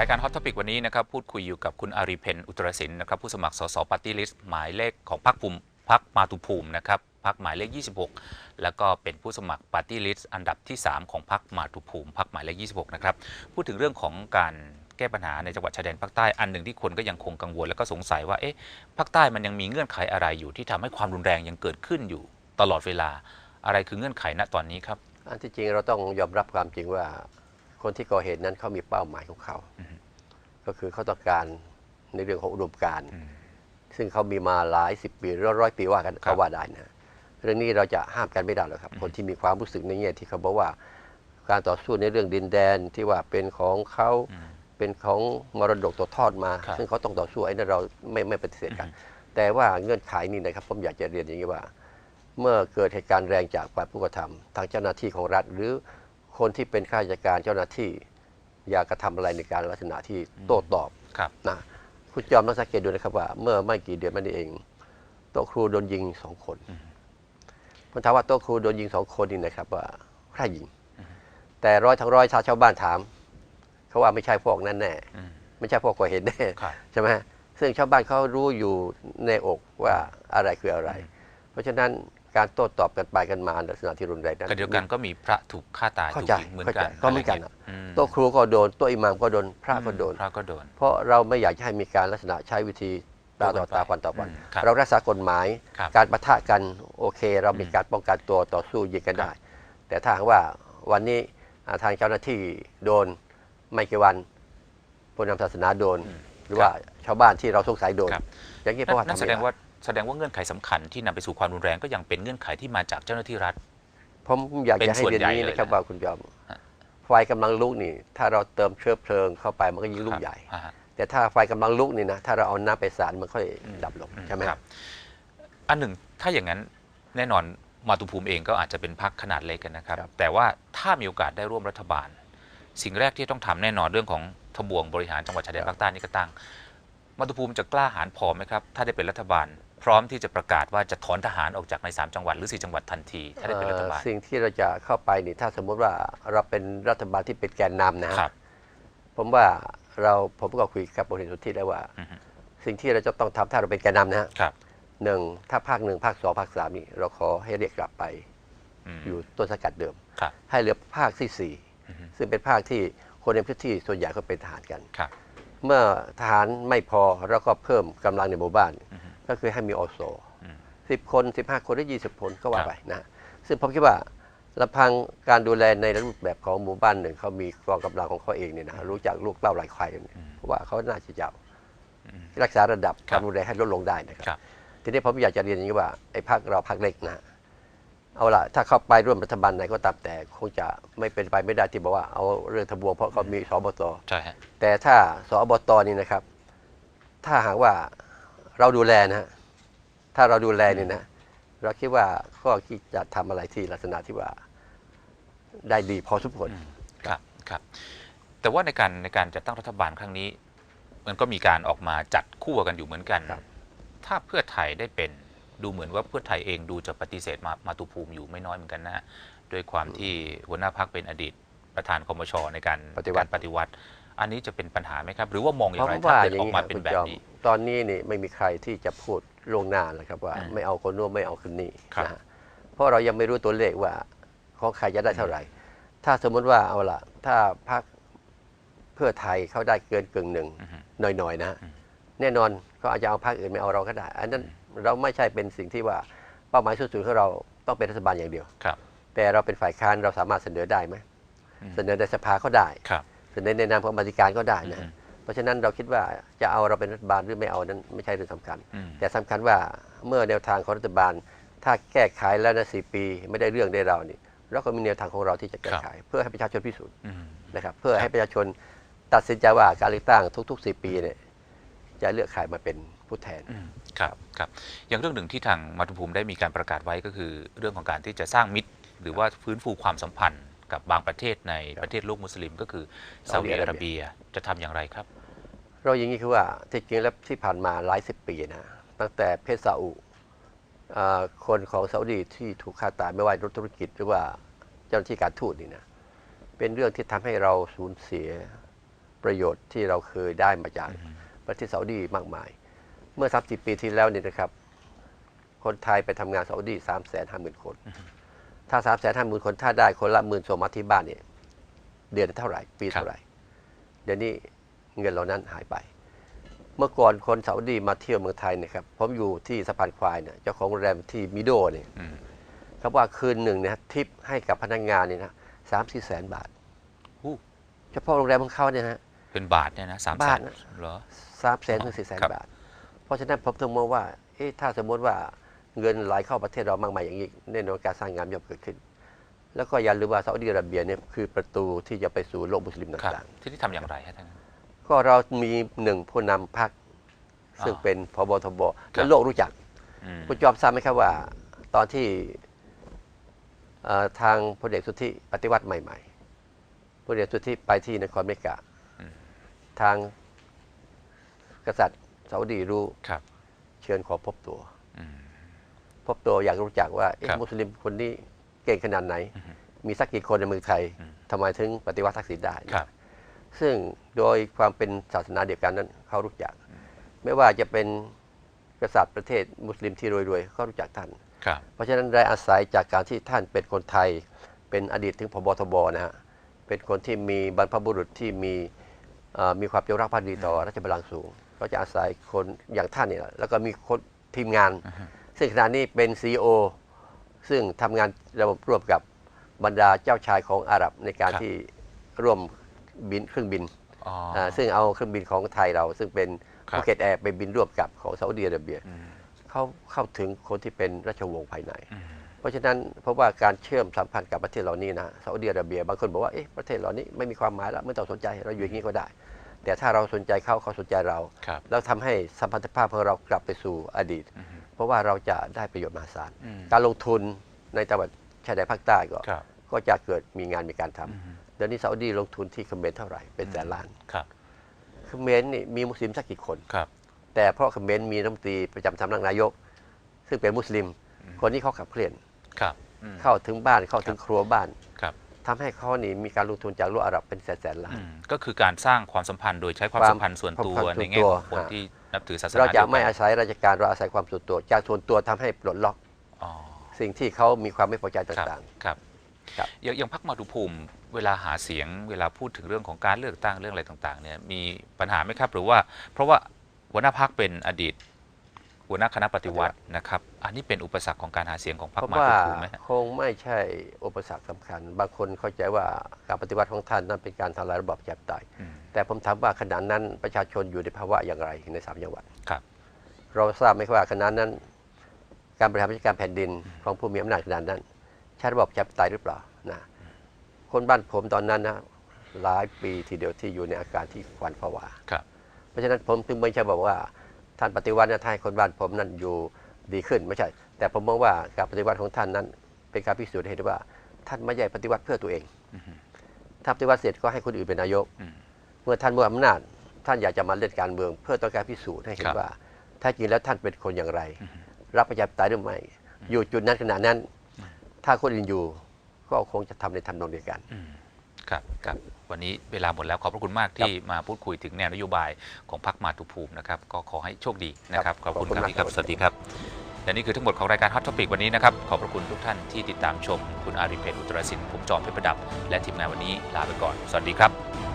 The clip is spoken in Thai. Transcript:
รายการฮอต t อปิกวันนี้นะครับพูดคุยอยู่กับคุณอารีเพนอุตรศินนะครับผู้สมัครสสปาร์ตี้ลิสต์หมายเลขของพรรคภูมิพรรคมาตุภูมินะครับพรรคหมายเลข 26 แล้วก็เป็นผู้สมัครปาร์ตี้ลิสต์อันดับที่ 3 ของพรรคมาตุภูมิพรรคหมายเลข 26 นะครับพูดถึงเรื่องของการแก้ปัญหาในจังหวัดชายแดนภาคใต้อันหนึ่งที่คนก็ยังคงกังวลแล้วก็สงสัยว่าเอ๊ะภาคใต้มันยังมีเงื่อนไขอะไรอยู่ที่ทำให้ความรุนแรงยังเกิดขึ้นอยู่ตลอดเวลาอะไรคือเงื่อนไขณตอนนี้ครับอันที่จริงเราต้องยอมรับความจริงว่า คนที่ก่อเหตุนั้นเขามีเป้าหมายของเขาอือฮึก็คือเขาต้องการในเรื่องของอุดมการณ์อืมซึ่งเขามีมาหลายสิบปีร้อยร้อยปีว่ากันครับเขาว่าได้นะเรื่องนี้เราจะห้ามกันไม่ได้หรอกครับอืมคนที่มีความรู้สึกในแง่ที่เขาบอกว่า การต่อสู้ในเรื่องดินแดนที่ว่าเป็นของเขาอืมเป็นของมรดกตกทอดมาครับซึ่งเขาต้องต่อสู้ไอ้นั่นเราไม่ไม่ปฏิเสธกันอืมแต่ว่าเงื่อนไขนี่นะครับผมอยากจะเรียนอย่างนี้ว่า เมื่อเกิดเหตุการณ์แรงจากฝ่ายผู้กระทำทางเจ้าหน้าที่ของรัฐหรือ คนที่เป็นข้าราชการเจ้าหน้าที่ อยากกระทำอะไรในการลักษณะที่โต้ตอบครับนะคุณจอมต้องสังเกตดูนะครับว่า เมื่อไม่กี่เดือนมานี้เอง โต๊ะครูโดนยิงสองคนอืมผมถามว่าโต๊ะครูโดนยิงสองคนนี่นะครับ ว่าใครยิง แต่ร้อยทั้งร้อยชาวชาวบ้านถามเขาว่าไม่ใช่พวกนั้นแน่อืมไม่ใช่พวกก่อเหตุแน่ครับใช่ไหมฮะซึ่งชาวบ้านเขารู้อยู่ในอกว่าอะไรคืออะไร เพราะฉะนั้น การโต้ตอบกันไปกันมาในลักษณะที่รุนแรงนั้นก็เดียวกันก็มีพระถูกฆ่าตายเข้าถูกใจยิงเหมือนเข้ากัใจนก็เหมือนกันะไรงี้ยอืมโต๊ะครูก็โดนโต๊ะอิหมามก็โดนพระก็โดน พระก็โดน เพราะเราไม่อยากจะให้มีการลักษณะใช้วิธีตาต่อตาฟันต่อฟันอืมครับเรารักษากฎหมายครับการประทะกันโอเค เรามีอืมการป้องกันตัวต่อสู้ยิงกันครับได้ แต่ถ้าหากว่าวันนี้อ่าทางเจ้าหน้าที่โดนไม่กี่วันผู้นำศาสนาโดน หรือว่าชาวบ้านที่เราสงสัยโดนครับอย่างนี้เพราะว่านั่นทำแสไม่ดงได้ว่า แสดงว่าเงื่อนไขสำคัญที่นำไปสู่ความรุนแรงก็ยังเป็นเงื่อนไขที่มาจากเจ้าหน้าที่รัฐผมอยากเป็นจะให้ส่วนเรียนอย่างนี้ใหญ่เลยนะครับนะว่าคุณยอมฮะไฟกำลังลุกนี่ ถ้าเราเติมเชื้อเพลิงเข้าไปมันก็ยิ่งลุกใหญ่อ่าฮะแต่ถ้าไฟกำลังลุกนี่นะถ้าเราเอาน้ำไปสาดมันค่อยอืมดับลงอืใช่ไหมครับอันหนึ่งถ้าอย่างนั้นแน่นอนมาตุภูมิเองก็อาจจะเป็นพรรคขนาดเล็กกันนะครับครับ แต่ว่าถ้ามีโอกาสได้ร่วมรัฐบาล สิ่งแรกที่ต้องทำแน่นอนเรื่องของทบวงบริหารจังหวัดชายแดนภาคใต้นี่ก็ตั้ง มาตุภูมิจะกล้าหาญพอไหมครับ ถ้าได้เป็นรัฐบาล พร้อมที่จะประกาศว่าจะถอนทหารออกจากในสามจังหวัดหรือสี่จังหวัดทันที ถ้าได้เป็นรัฐบาลเอ่อสิ่งที่เราจะเข้าไปนี่ถ้าสมมุติว่าเราเป็นรัฐบาลที่เป็นแกนนำนะฮะครับ ผมว่าเราผมก็คุยกับบริษัทสุทธิแล้วว่าอือฮึสิ่งที่เราจะต้องทำถ้าเราเป็นแกนนำนะฮะครับหนึ่งถ้าภาคหนึ่งภาคสองภาคสามนี่เราขอให้เรียกกลับไปมอยู่ต้นสังกัดเดิมครับให้เหลือภาคที่สี่อือฮึซึ่งเป็นภาคที่คนในพื้นที่ส่วนใหญ่ก็เป็นทหารกันครับ เมื่อทหารไม่พอเราก็เพิ่มกำลังในหมู่บ้านอือฮึก็คือให้มีอโศอืมสิบคนสิบห้าคนหรือยี่สิบคนก็ว่าครับไปนะซึ่งผมคิดว่าลำพังการดูแลในรูปแบบของหมู่บ้านหนึ่งเขามีกองกำลังของเขาเองเนี่ยนะรู้จักลูกเต้าหลายควายเนี่ยเพราะว่าเขาน่าจะจะรักษาระดับครับความรุนแรงให้ลดลงได้นะคครัรับ ทีนี้ผมอยากจะเรียนอย่างนี้ว่าไอ้พักเราพักเล็กนะ เอาละถ้าเข้าไปร่วมรัฐบาลไหนก็ตามแต่คงจะไม่เป็นไปไม่ได้ที่บอกว่าเอาเรื่องทบวงเพราะเขามีสบตใช่ฮะแต่ถ้าสอบตนี่นะครับ ถ้าหากว่าเราดูแลนะฮะถ้าเราดูแลเนี่ยนะเราคิดว่าก็คิดจะทำอะไรที่ลักษณะที่ว่าได้ดีพอสมควรครับครับแต่ว่าในการในการจัดตั้งรัฐบาลครั้งนี้ มันก็มีการออกมาจัดคู่กันอยู่เหมือนกันครับถ้าเพื่อไทยได้เป็น ดูเหมือนว่าเพื่อไทยเองดูจะปฏิเสธมามาตุภูมิอยู่ไม่น้อยเหมือนกันนะด้วยความที่หัวหน้าพักเป็นอดีตประธานคมชในการปฏิวัติการปฏิวัติ อันนี้จะเป็นปัญหาไหมครับ หรือว่ามองอเพย่างราะไรว่าถ้าอเกิดย่างออกนี้คมารับเป็นคุณแบบจอมนี้ ตอนนี้นี่ไม่มีใครที่จะพูดล่วงหน้าเลยครับว่าอืมไม่เอาคนนู้นไม่เอาคนนี้ครับนะฮะเพราะเรายังไม่รู้ตัวเลขว่าของใครจะได้เท่าไหร่ ถ้าสมมติว่าเอาละถ้าพรรคเพื่อไทยเขาได้เกินกึ่งหนึ่งอือฮึหน่อยๆนะอืมแน่นอนเขาอาจจะเอาพรรคอื่นไม่เอาเราก็ได้ อันนั้น เราไม่ใช่เป็นสิ่งที่ว่าเป้าหมายสูงสุดของเราต้องเป็นรัฐบาลอย่างเดียว ครับ แต่เราเป็นฝ่ายค้านเราสามารถเสนอได้ไหมอืมเสนอในสภาก็ได้ ครับ เสนอในนามของกรรมาธิการก็ได้อืนะมเพราะฉะนั้นเราคิดว่าจะเอาเราเป็นรัฐบาลหรือไม่เอานั้นไม่ใช่เรื่องสำคัญ อืม แต่สำคัญว่าเมื่อแนวทางของรัฐบาล ถ้าแก้ไขแล้วนะสี่ปีไม่ได้เรื่องได้เรานี่เราก็มีแนวทางของเราที่จะแก้ไข เพื่อให้ประชาชนพิสูจน์ อืม นะครับเพื่อครับให้ประชาชนตัดสินใจว่าการเลือกตั้งทุกๆสี่ปีเนี่ยจะเลือกใครมาเป็นผู้แทนอืม ครับครับอย่างเรื่องหนึ่งที่ทางมาตุภูมิได้มีการประกาศไว้ก็คือเรื่องของการที่จะสร้างมิตร หรือว่าฟื้นฟูความสัมพันธ์กับบางประเทศในประเทศโลกมุสลิม ก็คือซาอุดิอาระเบียจะทำอย่างไรครับ เราอย่างนี้คือว่าที่จริงแล้วที่ผ่านมาหลายสิบปีนะตั้งแต่เพชรซาอุอ่าคนของซาอุดีที่ถูกฆ่าตายไม่ว่านักธุรกิจหรือว่าเจ้าหน้าที่การทูตนี่นะเป็นเรื่องที่ทำให้เราสูญเสียประโยชน์ที่เราเคยได้มาจากประเทศซาอุดีมากมาย เมื่อ 30 ปีที่แล้วเนี่ยนะครับ คนไทยไปทำงานซาอุดี3 5 0 0 0 0คน ถ้า3 5 0 0 0 0คนถ้าได้คนละหมื่นส่งมาที่บ้านเนี่ยเดือนเท่าไหร่ ปีเท่าไหร่ เดี๋ยวนี้เงินเหล่านั้นหายไป เมื่อก่อนคนซาอุดีมาเที่ยวเมืองไทยเนะครับ ผมอยู่ที่สะพานควายเนี่ยเจ้าของโรงแรมที่มิโดเนี่ยอืมเขาว่าคืนหนึ่งเนี่ยทิปให้กับพนักงานเนี่ยนะสามสี่แสนบาทอู้เฉพาะโรงแรมของเขาเนี่ยนะเป็นบาทเนี่ยนะสามแสบาทนนะเหรอสามแสนถึงสี่แสนครับบาทเพ ราะฉะนั้นผมถึงมองว่าเอ๊ะถ้าสมมติว่าเงินไหลเข้าประเทศเรามากมายอย่างนี้แน่นอนการสร้างงานย่อมเกิดขึ้น แล้วก็อย่าลืมว่าซาอุดิอาระเบียเนี่ยคือประตูที่จะไปสู่โลกมุสลิมครับต่างที่นี่ทำอย่างไรฮะท่านๆก็เรามีหนึ่งผู้นำพรรคซึ่งอ่าเป็นพบทบครัและบโลกรู้จักอืมคุณจอมทราบไหมครับว่า ตอนที่เอ่อทางพลเอกสุทธิปฏิวัติใหม่ๆพลเอกสุทธิไปที่นครเมกะทางกษัตริย์ ซาอุดีรู้ครับเชิญขอพบตัวอืมพบตัวอยากรู้จักว่าเอ๊ะครับมุสลิมคนนี้เก่งขนาดไหน มีสักกี่คนในเมืองไทยอืมทำไมถึงปฏิวัติทักษิณได้ครับซึ่งโดยความเป็นศาสนาเดียวกันนั้นเขารู้จัก ไม่ว่าจะเป็นกษัตริย์ประเทศมุสลิมที่รวยๆเขารู้จักท่านครับเพราะฉะนั้นได้อาศัยจากการที่ท่านเป็นคนไทย เป็นอดีตถึงพบทบนะฮะเป็นคนที่มีบรรพบุรุษที่มีเอ่อมีความจงรักภักดีต่อราชบัลลังก์สูง ก็จะอาศัยคนอย่างท่านเนี่ยแล้วก็มีคนทีมงาน ซึ่งขณะนี้เป็น CEO ซึ่งทำงานระบบร่วมกับบรรดาเจ้าชายของอาหรับในการครับที่ร่วมบินเครื่องบินอ๋ออ่าซึ่งเอาเครื่องบินของไทยเรา ซึ่งเป็นครับภูเก็ตแอร์ไปบินร่วมกับของซาอุดิอาระเบียอืมเขาเข้าถึงคนที่เป็นราชวงศ์ภายในอืมเพราะฉะนั้นเพราะว่าการเชื่อมสัมพันธ์กับประเทศเหล่านี้นะซาอุดิอาระเบียบางคนบอกว่าเอ๊ะประเทศเหล่านี้ไม่มีความหมายแล้วไม่ต้องสนใจเราอยู่อย่างนี้ก็ได้ แต่ถ้าเราสนใจเขาเขาสนใจเราครับแล้วทำให้สัมพันธภาพของเรากลับไปสู่อดีตอืมเพราะว่าเราจะได้ประโยชน์มหาศาลอืมการลงทุนในจังหวัดชายแดนภาคใต้ก็ครับก็จะเกิดมีงานมีการทำอืมเดี๋ยวนี้ซาอุดีลงทุนที่เขมรเท่าไหร่เป็นแสนล้านครับเขมรนี่มีมุสลิมสักกี่คนครับแต่เพราะเขมรมีรัฐมนตรีประจำสำนักนายก ซึ่งเป็นมุสลิม คนนี้เขาขับเคลื่อนครับอืมเข้าถึงบ้านเข้าถึงครัวบ้านครับ ทำให้เขานี่มีการลงทุนจากโลกอาหรับเป็นแสนแสนล้าอืนมก็คือการสร้างความสัมพันธ์โดยใช้ความความสัมพันธ์ส่วนตัวความสัมพันธ์ในแง่ส่ขวนองตัว คนฮะที่นับถือศาสนาเราจะดียวกันไม่อาศัยราชการเราอาศัยความส่วนตัว จากส่วนตัวทำให้ปลดล็อกอ๋อ สิ่งที่เขามีความไม่พอใจครับต่าง ครับครับ อย่างอย่างพรรคมาตุภูมิ เวลาหาเสียง เวลาพูดถึงเรื่องของการเลือกตั้งเรื่องอะไรต่างๆเนี่ยมีปัญหาไหมครับ หรือว่า เพราะว่าหัวหน้าพรรคเป็นอดีต หัวหน้าคณะปฏิวัตินะครับ อันนี้เป็นอุปสรรคของการหาเสียงของๆพรรเพคราะมาว่าตุภูมิไหมฮะคงไม่ใช่อุปสรรคสำคัญ บางคนเข้าใจว่าการปฏิวัติของท่านนั้นเป็นการทำลายระบอบประชาธิปไตยอืมแต่ผมถามว่าขณะนั้นประชาชนอยู่ในภาวะอย่างไรในสามจังหวัดครับเราทราบไหมว่าขณะนั้น การบริหารราชการแผ่นดินของผู้มีอำนาจขณะนั้นใช้ระบอบประชาธิปไตยหรือเปล่านะคนบ้านผมตอนนั้นนะหลายปีทีเดียวที่อยู่ในอาการที่ขวัญผวาครับเพราะฉะนั้นผมถึงไม่ใช่บอกว่า ท่านปฏิวัตินะท่านให้คนบ้านผมนั้นอยู่ดีขึ้นไม่ใช่ แต่ผมมองว่าการปฏิวัติของท่านนั้น เป็นการพิสูจน์ให้เห็นว่า ท่านไม่ใช่ปฏิวัติเพื่อตัวเองถ้าปฏิวัติเสร็จก็ให้คนอื่นเป็นนายกอืมเมื่อท่านมีอำนาจ ท่านอยากจะมาเล่นการเมือง เพื่อต้องการพิสูจน์ให้เห็คนรับว่าแท้จริงแล้วท่านเป็นคนอย่างไร รับประชาธิปไตยหรือไม่อยู่จุดนั้นขณะนั้น ถ้าคนอื่นอยู่ก็คงจะทำในทำนองเดียวกันอืม ครับครับวันนี้เวลาหมดแล้วขอบพระคุณมากที่มาพูดคุยถึงแนวนโยบายของพรรคมาตุภูมินะครับ ก็ขอให้โชคดีนะครับ ขอบคุณขอบคุณครับมากพี่ครับครับ สวัสดีครับและนี่คือทั้งหมดของรายการ Hot Topic วันนี้นะครับ ขอบพระคุณทุกท่านที่ติดตามชม คุณอาริเพชรอุตรศิลป์ผมจอมเพชรประดับ และทีมงานวันนี้ลาไปก่อน สวัสดีครับ